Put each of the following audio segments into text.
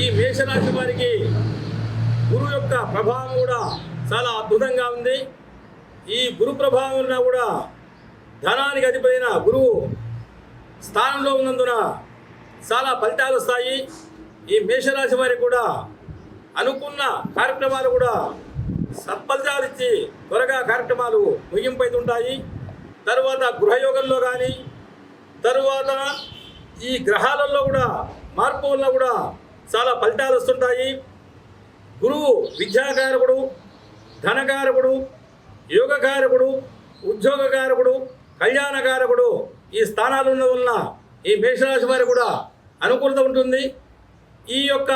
ఈ మేషరాశి వారికి గురువు యొక్క ప్రభావం కూడా చాలా అద్భుతంగా ఉంది. ఈ గురు ప్రభావం కూడా ధనానికి అధిపైన గురువు స్థానంలో ఉన్నందున చాలా ఫలితాలు వస్తాయి. ఈ మేషరాశి వారికి కూడా అనుకున్న కార్యక్రమాలు కూడా సత్ఫలితాలు ఇచ్చి త్వరగా కార్యక్రమాలు ముగింపైతుంటాయి. తరువాత గృహయోగంలో కానీ తరువాత ఈ గ్రహాలలో కూడా మార్పు వల్ల కూడా చాలా ఫలితాలు వస్తుంటాయి. గురువు విద్యాకారకుడు ధనకారకుడు యోగకారకుడు ఉద్యోగకారకుడు కళ్యాణకారకుడు ఈ స్థానాలున్న వలన ఈ మేషరాశి వారికి కూడా అనుకూలత ఉంటుంది. ఈ యొక్క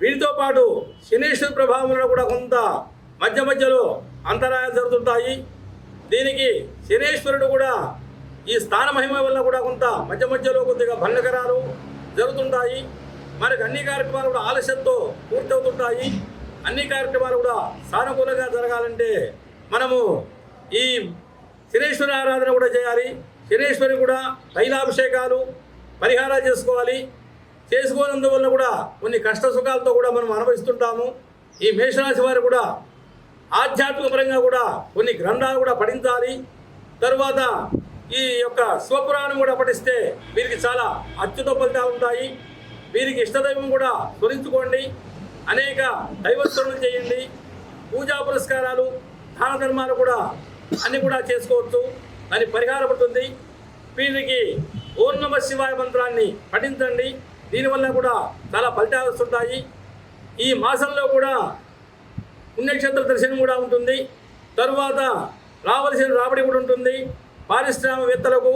వీటితో పాటు శనీశ్వర ప్రభావంలో కూడా కొంత మధ్య మధ్యలో అంతరాయాలు జరుగుతుంటాయి. దీనికి శనీశ్వరుడు కూడా ఈ స్థాన మహిమ వల్ల కూడా కొంత మధ్య మధ్యలో కొద్దిగా భంగకరాలు జరుగుతుంటాయి. మరి అన్ని కార్యక్రమాలు కూడా ఆలస్యంతో పూర్తవుతుంటాయి. అన్ని కార్యక్రమాలు కూడా సానుకూలంగా జరగాలంటే మనము ఈ శనేశ్వరి ఆరాధన కూడా చేయాలి. శనేశ్వరి కూడా తైలాభిషేకాలు పరిహారాలు చేసుకోవాలి. చేసుకోనందువల్ల కూడా కొన్ని కష్ట సుఖాలతో కూడా మనం అనుభవిస్తుంటాము. ఈ మేషరాశి వారు కూడా ఆధ్యాత్మికపరంగా కూడా కొన్ని గ్రంథాలు కూడా పఠించాలి. తరువాత ఈ యొక్క శివపురాణం కూడా పఠిస్తే వీరికి చాలా అత్యుత ఫలితాలు ఉంటాయి. వీరికి ఇష్టదైవం కూడా స్మరించుకోండి. అనేక దైవస్మరణలు చేయండి. పూజా పురస్కారాలు దాన ధర్మాలు కూడా అన్నీ కూడా చేసుకోవచ్చు. దాని పరిహారం ఉంటుంది. వీరికి ఓం నమ శివాయ మంత్రాన్ని పఠించండి. దీనివల్ల కూడా చాలా ఫలితాలు వస్తుంటాయి. ఈ మాసంలో కూడా పుణ్యక్షేత్ర దర్శనం కూడా ఉంటుంది. తరువాత రావలసిన రాబడి కూడా ఉంటుంది. పారిశ్రామికవేత్తలకు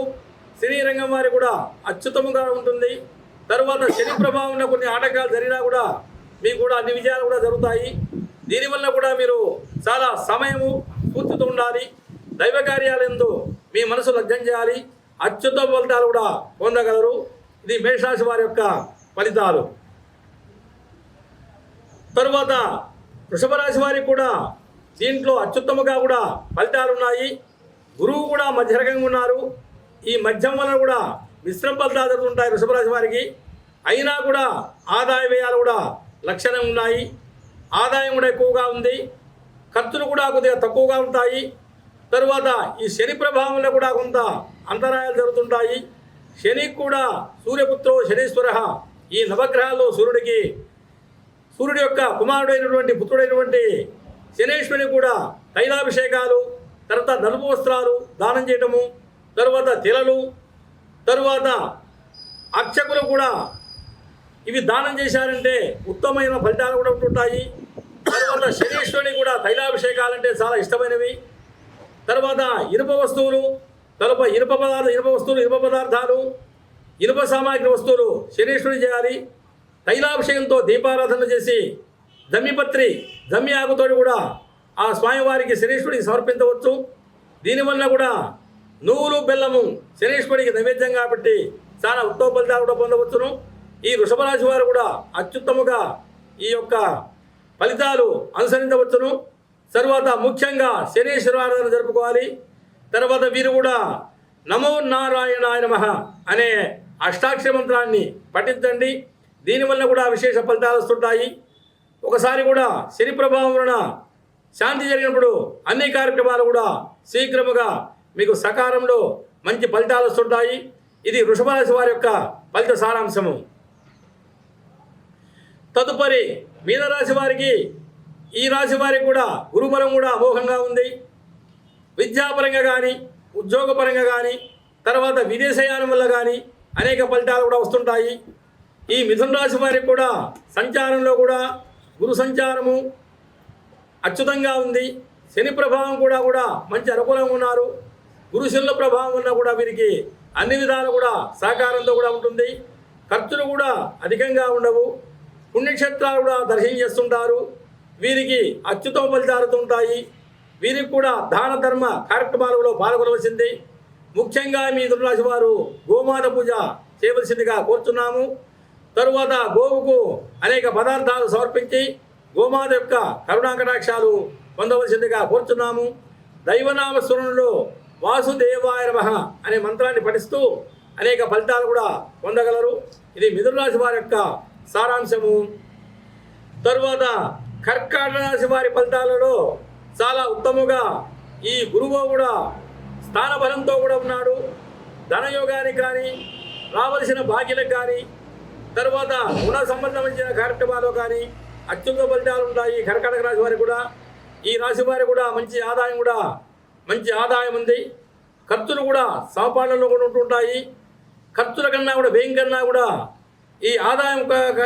సినీ రంగం వారి కూడా అత్యుత్తమంగా ఉంటుంది. తర్వాత శని ప్రభావం ఉన్న కొన్ని ఆటంకాలు జరిగినా కూడా మీకు కూడా అన్ని విజయాలు కూడా జరుగుతాయి. దీనివల్ల కూడా మీరు చాలా సమయము పూర్తితో ఉండాలి. దైవ కార్యాలయంతో మీ మనసు లగ్నం చేయాలి. అత్యుత్తమ ఫలితాలు కూడా పొందగలరు. ఇది మేషరాశి వారి యొక్క ఫలితాలు. తరువాత వృషభ రాశి వారికి కూడా దీంట్లో అత్యుత్తమంగా కూడా ఫలితాలు ఉన్నాయి. గురువు కూడా మధ్యరకంగా ఉన్నారు. ఈ మధ్యం వలన కూడా మిశ్రమ ఫలితాలు ఉంటాయి వృషభ వారికి. అయినా కూడా ఆదాయ వ్యయాలు కూడా లక్షణం ఉన్నాయి. ఆదాయం కూడా ఎక్కువగా ఉంది. ఖర్చులు కూడా కొద్దిగా తక్కువగా ఉంటాయి. తరువాత ఈ శని ప్రభావంలో కూడా కొంత అంతరాయాలు జరుగుతుంటాయి. శని కూడా సూర్యపుత్రో శనీశ్వర ఈ నవగ్రహాల్లో సూర్యుడికి సూర్యుడి యొక్క కుమారుడైనటువంటి పుత్రుడైనటువంటి శనీశ్వరుని కూడా తైలాభిషేకాలు తర్వాత నలుపు వస్త్రాలు దానం చేయటము తరువాత తిలలు తరువాత అర్చకులు కూడా ఇవి దానం చేశారంటే ఉత్తమమైన ఫలితాలు కూడా ఉంటుంటాయి. తర్వాత శనీశ్వరుని కూడా తైలాభిషేకాలంటే చాలా ఇష్టమైనవి. తర్వాత ఇనుప వస్తువులు తరువాత ఇనుప పదార్థ ఇనుప వస్తువులు ఇనుప పదార్థాలు ఇనుప సామాగ్రి వస్తువులు శనీశ్వరుని చేయాలి. తైలాభిషేకంతో దీపారాధన చేసి దమ్మిపత్రి దమ్మి ఆకుతోటి కూడా ఆ స్వామివారికి శనీశ్వరుడికి సమర్పించవచ్చు. దీనివల్ల కూడా నువ్వులు బెల్లము శనీశ్వరికి నైవేద్యం కాబట్టి చాలా ఉత్తమ ఫలితాలు కూడా పొందవచ్చును. ఈ వృషభ రాశి వారు కూడా అత్యుత్తముగా ఈ యొక్క ఫలితాలు అనుసరించవచ్చును. తర్వాత ముఖ్యంగా శనీశ్వర ఆరాధన జరుపుకోవాలి. తర్వాత వీరు కూడా నమో నారాయణాయ నమ అనే అష్టాక్షర మంత్రాన్ని పఠించండి. దీనివల్ల కూడా విశేష ఫలితాలు వస్తుంటాయి. ఒకసారి కూడా శని ప్రభావం వలన శాంతి జరిగినప్పుడు అన్ని కార్యక్రమాలు కూడా శీఘ్రముగా మీకు సకాలంలో మంచి ఫలితాలు వస్తుంటాయి. ఇది వృషభరాశి వారి యొక్క ఫలిత సారాంశము. తదుపరి మీనరాశి వారికి ఈ రాశి వారికి కూడా గురుబలం కూడా అమోఘంగా ఉంది. విద్యాపరంగా కానీ ఉద్యోగపరంగా కానీ తర్వాత విదేశయానం వల్ల కానీ అనేక ఫలితాలు కూడా వస్తుంటాయి. ఈ మిథున రాశి వారికి కూడా సంచారంలో కూడా గురు సంచారము అచ్యుతంగా ఉంది. శని ప్రభావం కూడా కూడా మంచి అనుకూలంగా ఉన్నారు. గురుశిల్ల ప్రభావం ఉన్నా కూడా వీరికి అన్ని విధాలు కూడా సహకారంతో కూడా ఉంటుంది. ఖర్చులు కూడా అధికంగా ఉండవు. పుణ్యక్షేత్రాలు కూడా దర్శనం చేస్తుంటారు. వీరికి అత్యుత్తమ ఫలితాలు ఉంటాయి. వీరికి కూడా దాన ధర్మ కార్యక్రమాలలో పాల్గొనవలసింది. ముఖ్యంగా మీ దుర్రాశి వారు గోమాత పూజ చేయవలసిందిగా కోరుతున్నాము. తరువాత గోవుకు అనేక పదార్థాలు సమర్పించి గోమాత యొక్క కరుణాకటాక్షాలు పొందవలసిందిగా కోరుతున్నాము. దైవనామ స్మరణలో వాసుదేవాయ నమ అనే మంత్రాన్ని పఠిస్తూ అనేక ఫలితాలు కూడా పొందగలరు. ఇది మిథున రాశి వారి యొక్క సారాంశము. తరువాత కర్కాటక రాశి వారి ఫలితాలలో చాలా ఉత్తముగా ఈ గురువు కూడా స్థానబలంతో కూడా ఉన్నాడు. ధనయోగానికి కానీ రావలసిన భాగ్యులకు కానీ తర్వాత గుణ సంబంధమైన కార్యక్రమాలు కానీ అత్యున్నత ఫలితాలు ఉంటాయి కర్కాటక రాశి వారికి కూడా. ఈ రాశి వారికి కూడా మంచి ఆదాయం కూడా మంచి ఆదాయం ఉంది. ఖర్చులు కూడా సమపాలనలో కూడా ఉంటుంటాయి. ఖర్చుల కన్నా కూడా వ్యయం కన్నా కూడా ఈ ఆదాయం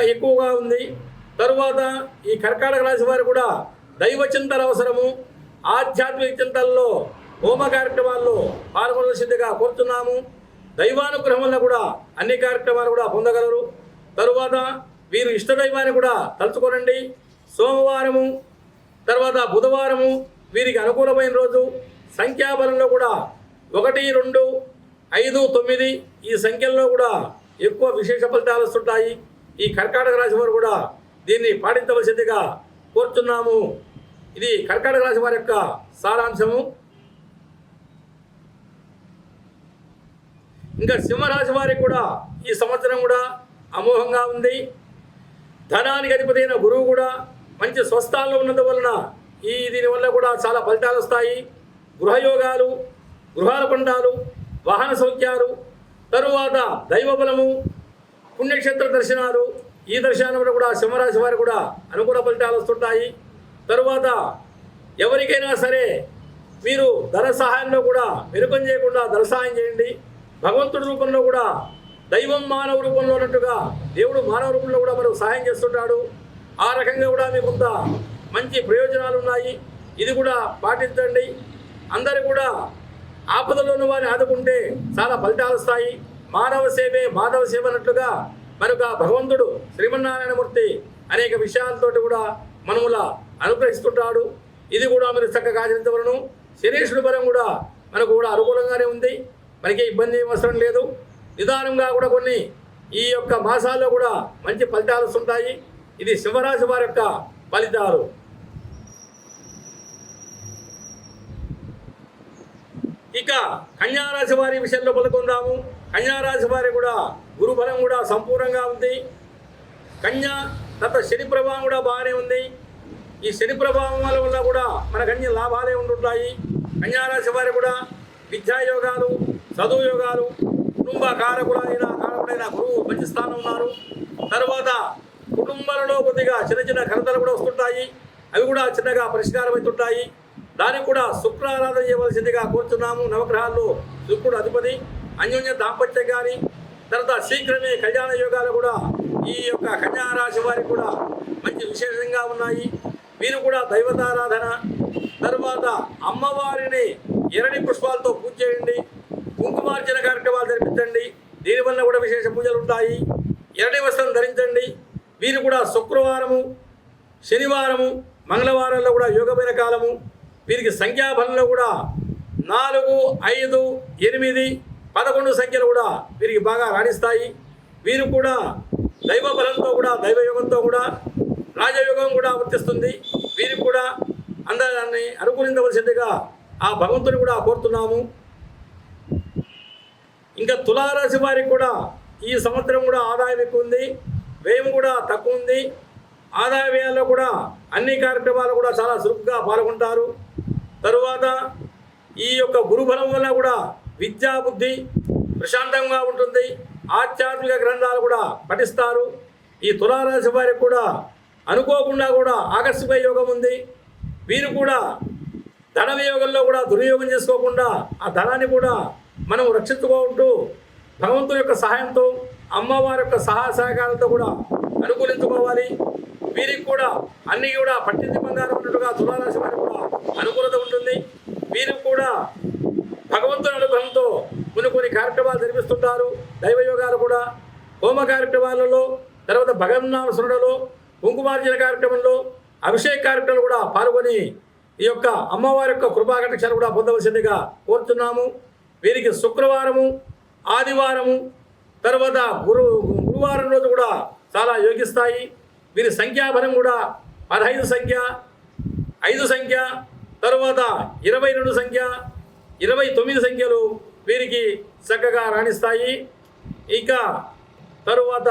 ఎక్కువగా ఉంది. తరువాత ఈ కర్కాటక రాశి వారు కూడా దైవ చింతల అవసరము. ఆధ్యాత్మిక చింతల్లో హోమ కార్యక్రమాల్లో పాల్గొనవలసిందిగా కోరుతున్నాము. దైవానుగ్రహం వల్ల కూడా అన్ని కార్యక్రమాలు కూడా పొందగలరు. తరువాత వీరు ఇష్టదైవాన్ని కూడా తలుచుకోనండి. సోమవారము తర్వాత బుధవారము వీరికి అనుకూలమైన రోజు. సంఖ్యాబలంలో కూడా ఒకటి రెండు ఐదు తొమ్మిది ఈ సంఖ్యల్లో కూడా ఎక్కువ విశేష ఫలితాలు వస్తుంటాయి. ఈ కర్కాటక రాశి వారు కూడా దీన్ని పాటించవలసిందిగా కోరుతున్నాము. ఇది కర్కాటక రాశి వారి యొక్క సారాంశము. ఇంకా సింహరాశి వారికి కూడా ఈ సంవత్సరం కూడా అమోఘంగా ఉంది. ధనానికి అధిపతైన గురువు కూడా మంచి స్వస్థాల్లో ఉన్నందు వలన ఈ దీనివల్ల కూడా చాలా ఫలితాలు వస్తాయి. గృహయోగాలు గృహాల పండాలు వాహన సౌఖ్యాలు తరువాత దైవబలము పుణ్యక్షేత్ర దర్శనాలు ఈ దర్శనాలు కూడా సింహరాశి వారికి కూడా అనుకూల ఫలితాలు వస్తుంటాయి. తరువాత ఎవరికైనా సరే మీరు ధన సహాయంలో కూడా వెనుకం చేయకుండా ధన సహాయం చేయండి. భగవంతుడి రూపంలో కూడా దైవం మానవ రూపంలో ఉన్నట్టుగా దేవుడు మానవ రూపంలో కూడా మనకు సహాయం చేస్తుంటాడు. ఆ రకంగా కూడా మీకు కొంత మంచి ప్రయోజనాలు ఉన్నాయి. ఇది కూడా పాటించండి. అందరూ కూడా ఆపదలో ఉన్న వారిని ఆదుకుంటే చాలా ఫలితాలు వస్తాయి. మానవ సేవే మాధవ సేవ అన్నట్లుగా మనకు భగవంతుడు శ్రీమన్నారాయణమూర్తి అనేక విషయాలతోటి కూడా మనముల అనుగ్రహిస్తుంటాడు. ఇది కూడా మీరు చక్కగా ఆచరించవలను. శనీశ్వరుడు బలం కూడా మనకు కూడా అనుకూలంగానే ఉంది. మనకి ఇబ్బంది అవసరం లేదు. నిదానంగా కూడా కొన్ని ఈ యొక్క మాసాల్లో కూడా మంచి ఫలితాలు వస్తుంటాయి. ఇది శివరాశి వారి యొక్క ఫలితాలు. ఇక కన్యారాశి వారి విషయంలో పలుకుందాము. కన్యారాశి వారి కూడా గురుబలం కూడా సంపూర్ణంగా ఉంది. కన్యా తత శని ప్రభావం కూడా బాగానే ఉంది. ఈ శని ప్రభావం వల్ల వల్ల కూడా మనకు అన్ని లాభాలే ఉంటుంటాయి కన్యారాశి వారి కూడా విద్యాయోగాలు చదువు యోగాలు కుటుంబ కారకుడైన కారకుడైన గురువు మంచి స్థానం ఉన్నారు. తర్వాత కుటుంబాలలో కొద్దిగా చిన్న చిన్న ఘనతలు కూడా వస్తుంటాయి. అవి కూడా చిన్నగా పరిష్కారం అవుతుంటాయి దానికి కూడా శుక్రారాధన చేయవలసిందిగా కోరుతున్నాము నవగ్రహాల్లో శుక్రుడు అధిపతి అన్యోన్య దాంపత్యం కానీ తర్వాత శీఘ్రమే కళ్యాణ యోగాలు కూడా ఈ యొక్క కన్యారాశి వారికి కూడా మంచి విశేషంగా ఉన్నాయి. మీరు కూడా దైవతారాధన తర్వాత అమ్మవారిని ఎరడి పుష్పాలతో పూజ చేయండి. కుంకుమార్చన కార్యక్రమాలు జరిపించండి. దీనివల్ల కూడా విశేష పూజలు ఉంటాయి. ఎరడి వస్త్రం ధరించండి. వీరు కూడా శుక్రవారము శనివారము మంగళవారంలో కూడా యోగమైన కాలము. వీరికి సంఖ్యాబలంలో కూడా నాలుగు ఐదు ఎనిమిది పదకొండు సంఖ్యలు కూడా వీరికి బాగా రాణిస్తాయి. వీరు కూడా దైవ బలంతో కూడా దైవయుగంతో కూడా రాజయోగం కూడా వర్తిస్తుంది. వీరికి కూడా అందరిని అనుకూలించవలసిందిగా ఆ భగవంతుని కూడా కోరుతున్నాము. ఇంకా తులారాశి వారికి కూడా ఈ సంవత్సరం కూడా ఆదాయం ఎక్కువ ఉంది వ్యయం కూడా తక్కువ ఉంది. ఆదాయ వ్యయాల్లో కూడా అన్ని కార్యక్రమాలు కూడా చాలా చురుకుగా పాల్గొంటారు. తరువాత ఈ యొక్క గురుబలం వల్ల కూడా విద్యా బుద్ధి ప్రశాంతంగా ఉంటుంది. ఆధ్యాత్మిక గ్రంథాలు కూడా పఠిస్తారు. ఈ తులారాశి వారికి కూడా అనుకోకుండా కూడా ఆకర్షిక యోగం ఉంది. వీరు కూడా ధన వియోగంలో కూడా దుర్యోగం చేసుకోకుండా ఆ ధనాన్ని కూడా మనం రక్షించుకుంటూ భగవంతుడి యొక్క సహాయంతో అమ్మవారి యొక్క సహాయ సహకారాలతో కూడా అనుకూలించుకోవాలి. వీరికి కూడా అన్ని కూడా పట్టింది బంగారం ఉన్నట్టుగా తులారాశి వారికి కూడా అనుకూలత ఉంటుంది. వీరికి కూడా భగవంతుని అనుగ్రహంతో కొన్ని కొన్ని కార్యక్రమాలు జరిపిస్తుంటారు. దైవయోగాలు కూడా హోమ కార్యక్రమాలలో తర్వాత భగవన్నామ స్మరణలో కుంకుమార్జన కార్యక్రమంలో అభిషేక కార్యక్రమాలు కూడా పాల్గొని ఈ యొక్క అమ్మవారి యొక్క కృపాకటాక్షాలు కూడా పొందవలసిందిగా కోరుతున్నాము. వీరికి శుక్రవారము ఆదివారము తర్వాత గురు గురువారం రోజు కూడా చాలా యోగిస్తాయి. వీరి సంఖ్యాబలం కూడా పదహైదు సంఖ్య ఐదు సంఖ్య తరువాత ఇరవై రెండు సంఖ్య ఇరవై తొమ్మిది సంఖ్యలు వీరికి చక్కగా రాణిస్తాయి. ఇక తరువాత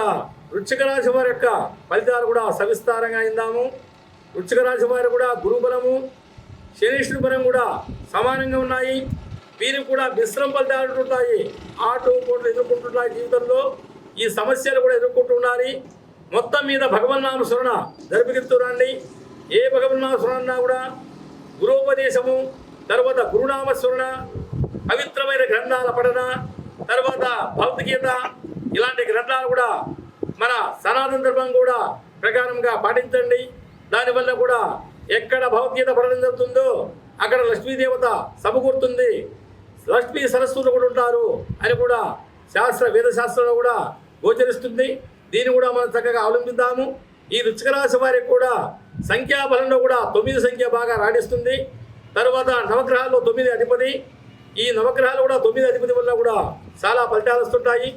వృచ్చిక రాశి వారి యొక్క ఫలితాలు కూడా సవిస్తారంగా ఇందాము వృశ్చిక రాశి వారు కూడా గురుబలము శనీశ్వరి బలం కూడా సమానంగా ఉన్నాయి. వీరికి కూడా మిశ్రమ ఫలితాలు ఉంటాయి ఆటో పోట్లు ఎదుర్కొంటున్నాయి జీవితంలో. ఈ సమస్యలు కూడా ఎదుర్కొంటున్నారు మొత్తం మీద భగవన్నామ స్మరణ ఏ భగవన్నామ కూడా గురోపదేశము తర్వాత గురునామస్మరణ పవిత్రమైన గ్రంథాల పఠన తర్వాత భౌతికీత ఇలాంటి గ్రంథాలు కూడా మన సనాతన ధర్మం కూడా ప్రకారంగా పాటించండి. దానివల్ల కూడా ఎక్కడ భగవద్గీత పఠనం జరుగుతుందో అక్కడ లక్ష్మీదేవత సమకూరుతుంది. లక్ష్మీ సరస్వతులు కూడా ఉంటారు అని కూడా శాస్త్ర వేద శాస్త్రంలో కూడా గోచరిస్తుంది. దీన్ని కూడా మనం చక్కగా అవలంబిద్దాము. ఈ వృచ్చిక రాశి వారికి కూడా సంఖ్యాబలంలో కూడా తొమ్మిది సంఖ్య బాగా రాణిస్తుంది. తర్వాత నవగ్రహాల్లో తొమ్మిది అధిపతి. ఈ నవగ్రహాలు కూడా తొమ్మిది అధిపతి వల్ల కూడా చాలా ఫలితాలు వస్తుంటాయి.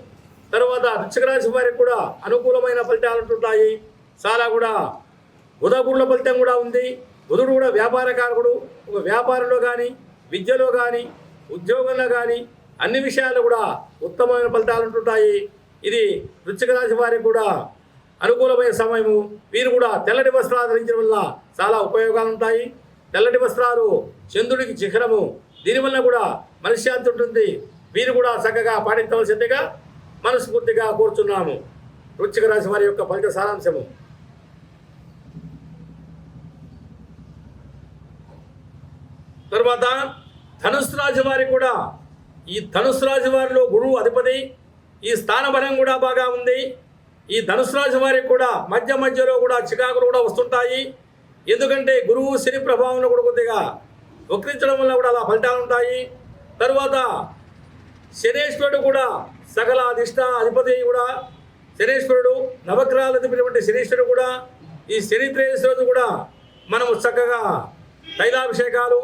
తర్వాత వృచ్చిక రాశి వారికి కూడా అనుకూలమైన ఫలితాలు ఉంటుంటాయి. చాలా కూడా బుధగురుల ఫలితం కూడా ఉంది. బుధుడు కూడా వ్యాపారకారకుడు ఒక వ్యాపారంలో కానీ విద్యలో కానీ ఉద్యోగంలో కానీ అన్ని విషయాలు కూడా ఉత్తమమైన ఫలితాలు ఉంటుంటాయి. ఇది వృశ్చిక రాశి వారికి కూడా అనుకూలమైన సమయము. వీరు కూడా తెల్లటి వస్త్రాలు ధరించడం వల్ల చాలా ఉపయోగాలు ఉంటాయి. తెల్లటి వస్త్రాలు చంద్రుడికి చిహ్నము దీనివల్ల కూడా మనశ్శాంతి ఉంటుంది. వీరు కూడా చక్కగా పాటించవలసిందిగా మనస్ఫూర్తిగా కోరుచున్నాము. వృచ్చిక రాశి వారి యొక్క ఫలిత సారాంశము. తర్వాత ధనుసు రాశి వారికి కూడా ఈ ధనుసు రాశి వారిలో గురువు అధిపతి ఈ స్థానబలం కూడా బాగా ఉంది. ఈ ధనుసు రాశి వారికి కూడా మధ్య మధ్యలో కూడా చికాకులు కూడా వస్తుంటాయి. ఎందుకంటే గురువు శని ప్రభావంలో కూడా కొద్దిగా వక్రించడం వల్ల కూడా అలా ఫలితాలు ఉంటాయి. తర్వాత శనేశ్వరుడు కూడా సకల అధిష్ట అధిపతి కూడా శనేశ్వరుడు నవగ్రహాలు అధిపతి శనీశ్వరుడు కూడా ఈ శని త్రేయస్ రోజు కూడా మనము చక్కగా తైలాభిషేకాలు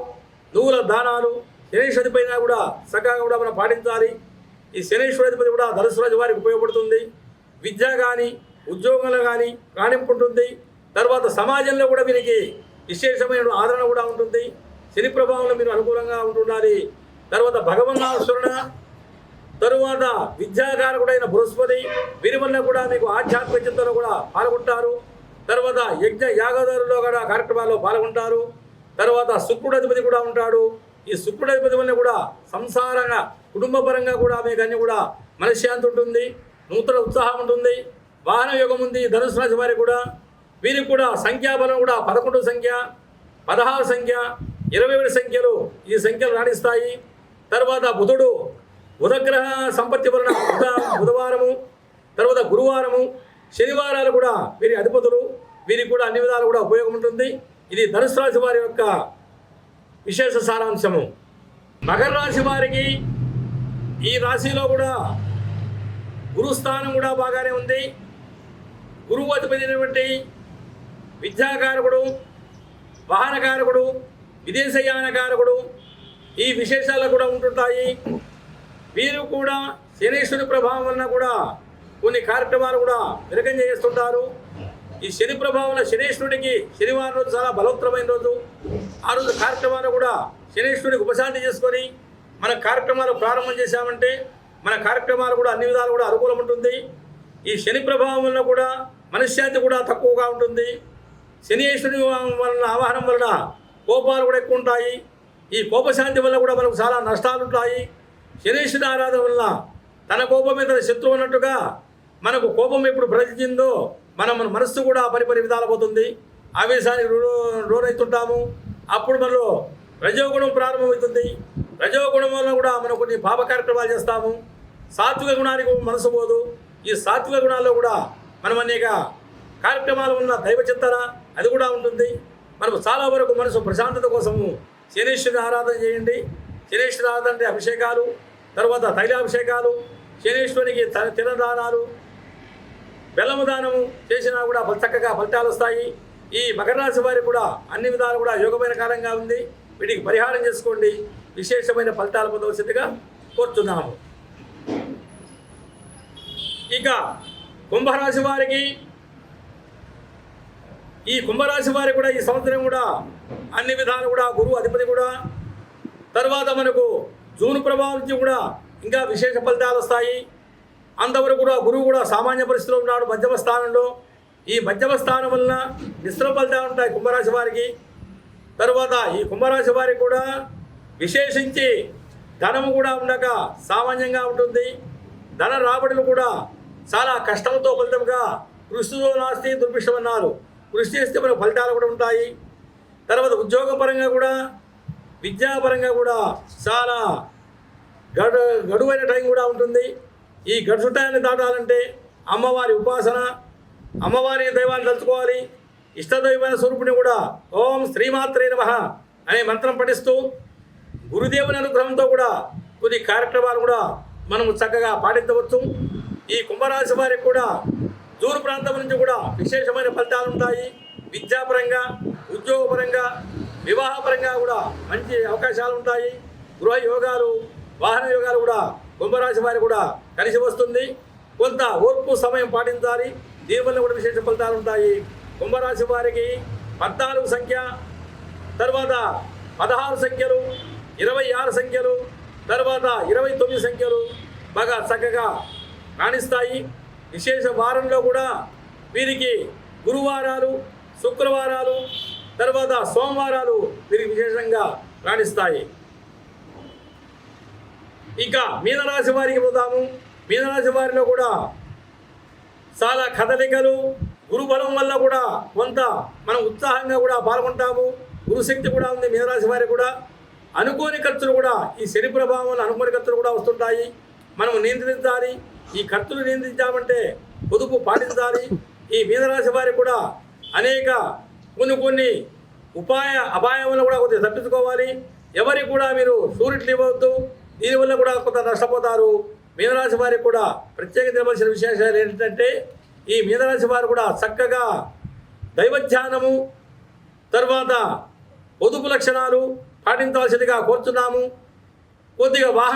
నువ్వుల దానాలు శనీశ్వరిపైన కూడా చక్కగా కూడా మనం పాటించాలి. ఈ శనేశ్వరాధిపతి కూడా ధనుసు వారికి ఉపయోగపడుతుంది. విద్య కానీ ఉద్యోగంలో కానీ రాణింపు ఉంటుంది తర్వాత సమాజంలో కూడా వీరికి విశేషమైన ఆదరణ కూడా ఉంటుంది. శని ప్రభావంలో మీరు అనుకూలంగా ఉంటుండాలి. తర్వాత భగవన్నాశ్వరణ తరువాత విద్యాకారకుడైన బృహస్పతి వీరి వల్ల కూడా మీకు ఆధ్యాత్మిక చింతలో కూడా పాల్గొంటారు. తర్వాత యజ్ఞ యాగదారులో కూడా కార్యక్రమాల్లో పాల్గొంటారు. తర్వాత శుక్రుడు అధిపతి కూడా ఉంటాడు. ఈ శుక్రుడు అధిపతి వల్ల కూడా సంసారంగా కుటుంబపరంగా కూడా మీకు కానీ కూడా మనశ్శాంతి ఉంటుంది నూతన ఉత్సాహం ఉంటుంది. వాహన యోగం ఉంది ధనుసు రాశి వారికి కూడా. వీరికి కూడా సంఖ్యాబలం కూడా పదకొండు సంఖ్య పదహారు సంఖ్య ఇరవై ఏడు సంఖ్యలు ఈ సంఖ్యలు రాణిస్తాయి. తర్వాత బుధుడు బుధగ్రహ సంపత్తి వలన బుధ బుధవారము తర్వాత గురువారము శనివారాలు కూడా వీరి అధిపతులు. వీరికి కూడా అన్ని విధాలు కూడా ఉపయోగం ఉంటుంది. ఇది ధనుసు రాశి వారి యొక్క విశేష సారాంశము. మకర రాశి వారికి ఈ రాశిలో కూడా గురుస్థానం కూడా బాగానే ఉంది. గురువు అధిపతి విద్యాకారకుడు వాహనకారకుడు విదేశయానకారకుడు ఈ విశేషాలు కూడా ఉంటుంటాయి. వీరు కూడా శనీశ్వరి ప్రభావం వలన కూడా కొన్ని కార్యక్రమాలు కూడా విరగం చేస్తుంటారు. ఈ శని ప్రభావంలో శనీశ్వరుడికి శనివారం రోజు చాలా బలోత్తరమైన రోజు. ఆ రోజు కార్యక్రమాలు కూడా శనీశ్వరుడికి ఉపశాంతి చేసుకొని మన కార్యక్రమాలు ప్రారంభం చేశామంటే మన కార్యక్రమాలు కూడా అన్ని విధాలు కూడా అనుకూలం ఉంటుంది. ఈ శని ప్రభావం వలన కూడా మనశ్శాంతి కూడా తక్కువగా ఉంటుంది. శనీశ్వరుని వలన ఆవాహనం వలన కోపాలు కూడా ఎక్కువ ఉంటాయి. ఈ కోపశాంతి వల్ల కూడా మనకు చాలా నష్టాలు ఉంటాయి. శనీశ్వరుని ఆరాధన వల్ల తన కోపం మీద శత్రువు అన్నట్టుగా మనకు కోపం ఎప్పుడు ప్రతిచిందో మనం మన మనస్సు కూడా పరిపరి విధాలు పోతుంది. ఆవేశానికి రో- లోనవుతుంటాము. అప్పుడు మనలో రజోగుణం ప్రారంభమవుతుంది. రజోగుణం వల్ల కూడా మనం కొన్ని పాప కార్యక్రమాలు చేస్తాము. సాత్విక గుణానికి మనసు పోదు. ఈ సాత్విక గుణాల్లో కూడా మనం అనేక కార్యక్రమాలు ఉన్న దైవ చింతన అది కూడా ఉంటుంది. మనకు చాలా వరకు మనసు ప్రశాంతత కోసము శనీశ్వరుని ఆరాధన చేయండి. శనీశ్వరి ఆరాధన అంటే అభిషేకాలు తర్వాత తైలాభిషేకాలు శనీశ్వరునికి తినదానాలు బెల్లము దానము చేసినా కూడా చక్కగా ఫలితాలు వస్తాయి. ఈ మకర రాశి వారికి కూడా అన్ని విధాలు కూడా యోగమైన కాలంగా ఉంది. వీటికి పరిహారం చేసుకోండి. విశేషమైన ఫలితాలు పొందవలసిందిగా కోరుతున్నాము. ఇక కుంభరాశి వారికి ఈ కుంభరాశి వారికి కూడా ఈ సంవత్సరం కూడా అన్ని విధాలు కూడా గురువు అధిపతి కూడా. తర్వాత మనకు జూన్ ప్రభావం నుంచి కూడా ఇంకా విశేష ఫలితాలు వస్తాయి. అంతవరకు కూడా గురువు కూడా సామాన్య పరిస్థితిలో ఉన్నాడు మధ్యమ స్థానంలో. ఈ మధ్యమ స్థానం వలన మిశ్రమ ఫలితాలు ఉంటాయి కుంభరాశి వారికి. తర్వాత ఈ కుంభరాశి వారికి కూడా విశేషించి ధనము కూడా ఉండక సామాన్యంగా ఉంటుంది. ధన రాబడులు కూడా చాలా కష్టంతో ఫలితంగా కృషితో నాస్తి దుర్భిష్టం అన్నారు కృషి చేస్తే మన ఫలితాలు కూడా ఉంటాయి. తర్వాత ఉద్యోగపరంగా కూడా విద్యాపరంగా కూడా చాలా గడు గడువైన టైం కూడా ఉంటుంది. ఈ గడుసు టైంని దాటాలంటే అమ్మవారి ఉపాసన అమ్మవారి దైవాన్ని తలుచుకోవాలి. ఇష్టదైవమైన స్వరూపుని కూడా ఓం శ్రీమాత్రే నమ అనే మంత్రం పఠిస్తూ గురుదేవుని అనుగ్రహంతో కూడా కొన్ని కార్యక్రమాలు కూడా మనము చక్కగా పాటించవచ్చు. ఈ కుంభరాశి వారికి కూడా దూర ప్రాంతం నుంచి కూడా విశేషమైన ఫలితాలు ఉంటాయి. విద్యాపరంగా ఉద్యోగపరంగా వివాహపరంగా కూడా మంచి అవకాశాలు ఉంటాయి. గృహ యోగాలు వాహన యోగాలు కూడా కుంభరాశి వారికి కూడా కలిసి వస్తుంది. కొంత ఓర్పు సమయం పాటించాలి. దీనివల్ల కూడా విశేష ఫలితాలు ఉంటాయి. కుంభరాశి వారికి పద్నాలుగు సంఖ్య తర్వాత పదహారు సంఖ్యలు ఇరవై ఆరు సంఖ్యలు తర్వాత ఇరవై తొమ్మిది సంఖ్యలు బాగా చక్కగా రాణిస్తాయి. విశేష వారంలో కూడా వీరికి గురువారాలు శుక్రవారాలు తర్వాత సోమవారాలు వీరికి విశేషంగా రాణిస్తాయి. ఇంకా మీనరాశి వారికి పోతాము మీనరాశి వారిలో కూడా చాలా కదలికలు గురుబలం వల్ల కూడా కొంత మనం ఉత్సాహంగా కూడా పాల్గొంటాము. గురుశక్తి కూడా ఉంది మీనరాశి వారికి కూడా. అనుకోని ఖర్చులు కూడా ఈ శని ప్రభావం అనుకోని ఖర్చులు కూడా వస్తుంటాయి. మనం నియంత్రించాలి. ఈ ఖర్చులు నియంత్రించామంటే పొదుపు పాటించాలి. ఈ మీనరాశి వారికి కూడా అనేక కొన్ని కొన్ని ఉపాయ అపాయములను కూడా కొద్దిగా తప్పించుకోవాలి. ఎవరికి కూడా మీరు సూర్యుడు ఇవ్వద్దు దీనివల్ల కూడా కొంత నష్టపోతారు. మీనరాశి వారికి కూడా ప్రత్యేక తెలవలసిన విశేషాలు ఏంటంటే ఈ మీనరాశి వారు కూడా చక్కగా దైవధ్యానము తర్వాత పొదుపు లక్షణాలు పాటించవలసిందిగా కోరుతున్నాము కొద్దిగా వాహన